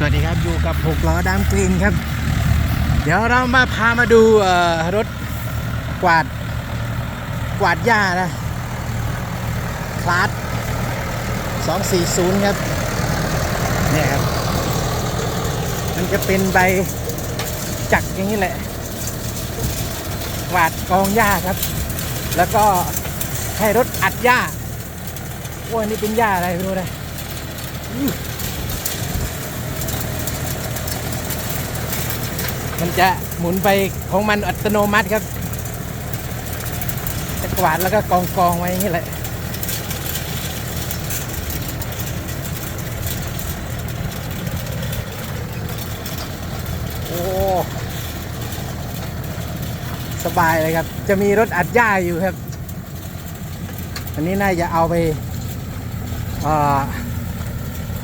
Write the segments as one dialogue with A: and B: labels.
A: สวัสดีครับอยู่กับหกล้อดามกรีนครับ เดี๋ยวเรามาพามาดูรถกวาดกวาดหญ้านะคลาส240 ครับเนี่ยครับ มันจะเป็นใบจักรอย่างนี้แหละกวาดกองหญ้าครับ แล้วก็ให้รถอัดหญ้าโอ้ยนี่เป็นหญ้าอะไรไม่รู้นะอื้อ มันจะหมุนไปของมันอัตโนมัติครับจะกวาดแล้วก็กองกองไว้อย่างนี้แหละโอ้สบายเลยครับ จะมีรถอัดหญ้าอยู่ครับ อันนี้น่าจะเอาไป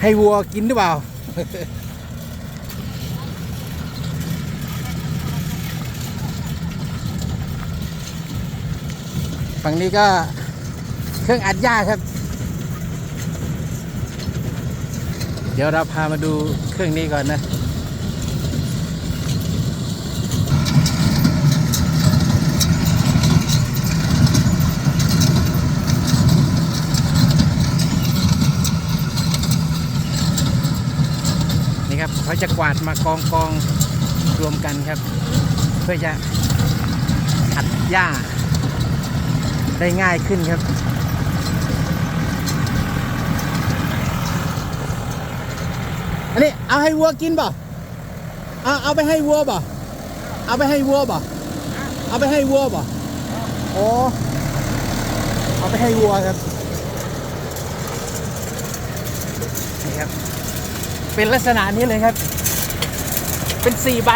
A: ให้วัวกินหรือเปล่า ฝั่งนี้ก็เครื่องอัดหญ้าครับ เดี๋ยวเราพามาดูเครื่องนี้ก่อนนะนี่ครับเขาจะกวาดมากองกองรวมกันครับ เพื่อจะอัดหญ้า ได้ง่ายขึ้นครับ อันนี้เอาให้วัวกินป่ะเอาเอาไปให้วัวป่ะเอาไปให้วัวป่ะเอาไปให้วัวป่ะโอ้เอาไปให้วัวครับนี่ครับ เป็นลักษณะนี้เลยครับ เป็นสี่ใบ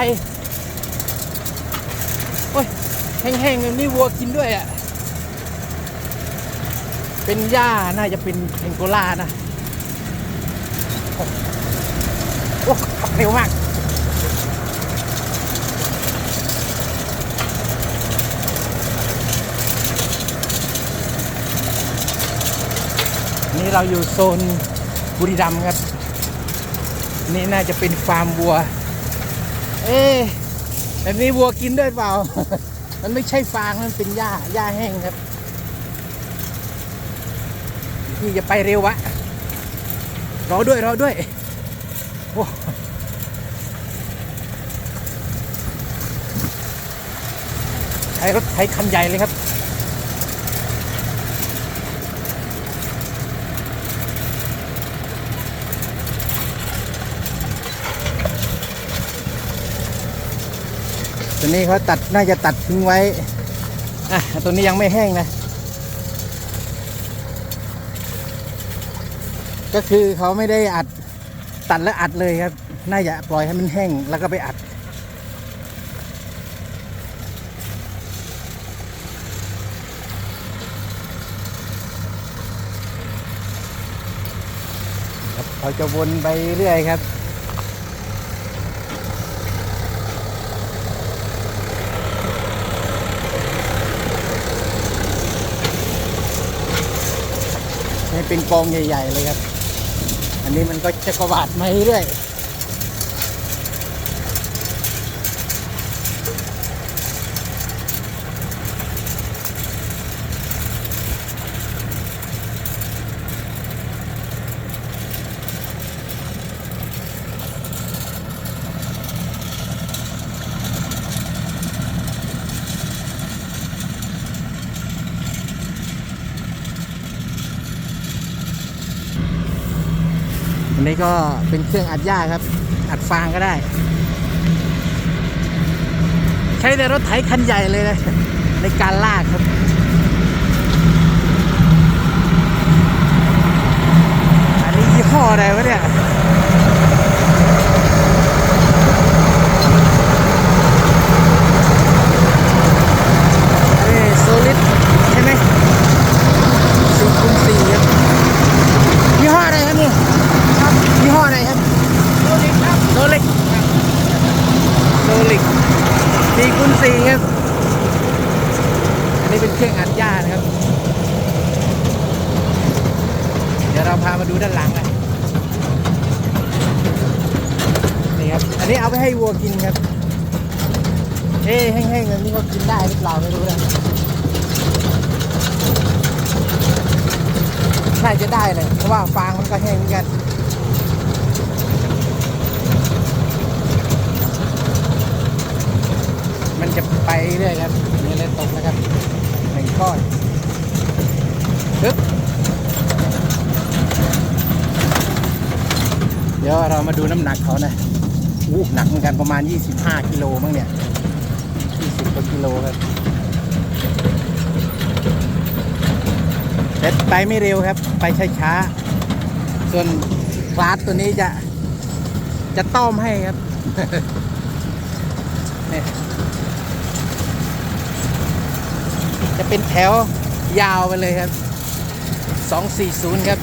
A: โอ้ยแห้งๆแบบนี้วัวกินด้วยอะ เป็นหญ้าน่าจะเป็นเพงโกลานะโอ้โอ้เร็วมากนี่เราอยู่โซนบุรีรัมย์ครับ นี่น่าจะเป็นฟาร์มวัว เอ๊แบบนี้วัวกินด้วยเปล่า มันไม่ใช่ฟางมันเป็นหญ้าหญ้าแห้งครับ พี่จะไปเร็ววะ รอด้วยรอด้วย โอ้ใช้รถไถคันใหญ่เลยครับตัวนี้เขาตัดน่าจะตัดทิ้งไว้ อะตัวนี้ยังไม่แห้งนะ ก็คือเขาไม่ได้อัดตัดแล้วอัดเลยครับ น่าจะปล่อยให้มันแห้งแล้วก็ไปอัดครับเขาจะวนไปเรื่อยครับให้เป็นกองใหญ่ ๆ เลยครับ อันนี้มันก็จะกวาดมาเรื่อย อันนี้ก็เป็นเครื่องอัดหญ้าครับ อัดฟางก็ได้ ใช้ในรถไถคันใหญ่เลยนะในการลากครับอันนี้ยี่ห้ออะไรวะเนี่ยอันนี้โซลิดใช่ไหมสี่คูณสี่ครับยี่ห้ออะไรครับเนี่ยยี่ห้ออะไรครับโซลิกครับโซลิกโซลิกสี่คูณสี่ครับ อันนี้เป็นเครื่องอัดหญ้านะครับ เดี๋ยวเรามาดูด้านหลังนะนนี้เอาไปให้วัวกินครับ เอ๊แห้งๆแบบนี้เขากินได้หรือเปล่าไม่รู้นะใช่จะได้เลยเพราะว่าฟางมันก็แห้งเหมือนกันมันจะไปเรื่อยครับนี่เลยตกนะครับหนึ่งก้อนปึ๊บเดี๋ยวเรามาดูน้ำหนักเขานะอู้หนักเหมือนกันประมาณ 25 กิโลมั้งเนี่ย 20กว่ากิโลครับแต่ไปไม่เร็วครับ ไปช้าๆ ส่วนคลาสตัวนี้จะ จะต้อมให้ครับนี่จะเป็นแถวยาวไปเลยครับ 240 ครับ